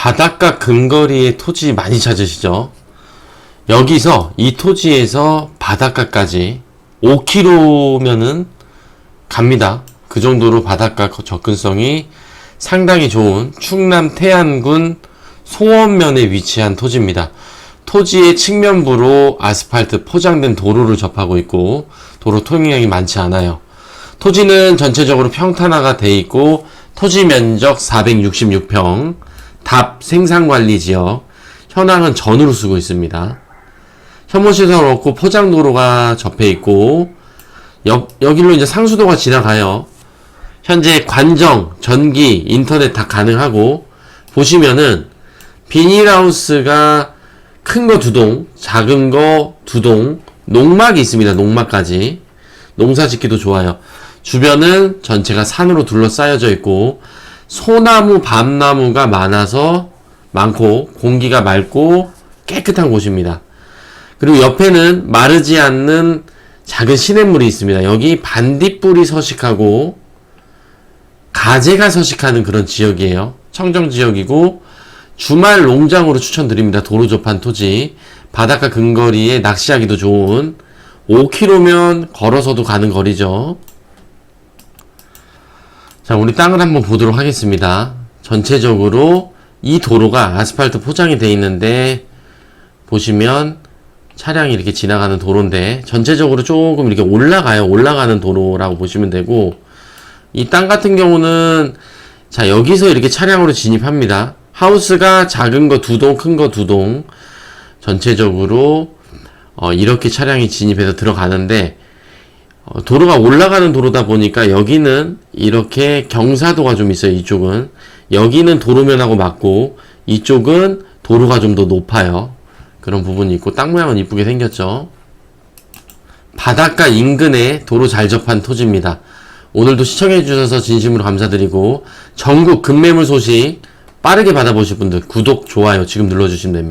바닷가 근거리의 토지 많이 찾으시죠? 여기서 이 토지에서 바닷가까지 5km면은 갑니다. 그 정도로 바닷가 접근성이 상당히 좋은 충남 태안군 송원면에 위치한 토지입니다. 토지의 측면부로 아스팔트 포장된 도로를 접하고 있고 도로 통행량이 많지 않아요. 토지는 전체적으로 평탄화가 돼 있고 토지 면적 466평, 답 생산관리 지역, 현황은 전으로 쓰고 있습니다. 혐오시설 없고 포장도로가 접해 있고 여, 여기로 이제 상수도가 지나가요. 현재 관정, 전기, 인터넷 다 가능하고 보시면은 비닐하우스가 큰 거 두 동, 작은 거 두 동, 농막이 있습니다. 농막까지. 농사 짓기도 좋아요. 주변은 전체가 산으로 둘러싸여져 있고 소나무, 밤나무가 많아서 많고 공기가 맑고 깨끗한 곳입니다. 그리고 옆에는 마르지 않는 작은 시냇물이 있습니다. 여기 반딧불이 서식하고 가재가 서식하는 그런 지역이에요. 청정 지역이고 주말 농장으로 추천드립니다. 도로 접한 토지. 바닷가 근거리에 낚시하기도 좋은 5km면 걸어서도 가는 거리죠. 자, 우리 땅을 한번 보도록 하겠습니다. 전체적으로 이 도로가 아스팔트 포장이 되어 있는데 보시면 차량이 이렇게 지나가는 도로인데 전체적으로 조금 이렇게 올라가요. 올라가는 도로라고 보시면 되고 이 땅 같은 경우는 자 여기서 이렇게 차량으로 진입합니다. 하우스가 작은 거 두 동, 큰 거 두 동 전체적으로 어, 이렇게 차량이 진입해서 들어가는데 어, 도로가 올라가는 도로다 보니까 여기는 이렇게 경사도가 좀 있어요. 이쪽은 여기는 도로면하고 맞고 이쪽은 도로가 좀 더 높아요. 그런 부분이 있고 땅 모양은 이쁘게 생겼죠. 바닷가 인근에 도로 잘 접한 토지입니다. 오늘도 시청해 주셔서 진심으로 감사드리고 전국 급매물 소식 빠르게 받아보실 분들 구독, 좋아요 지금 눌러주시면 됩니다.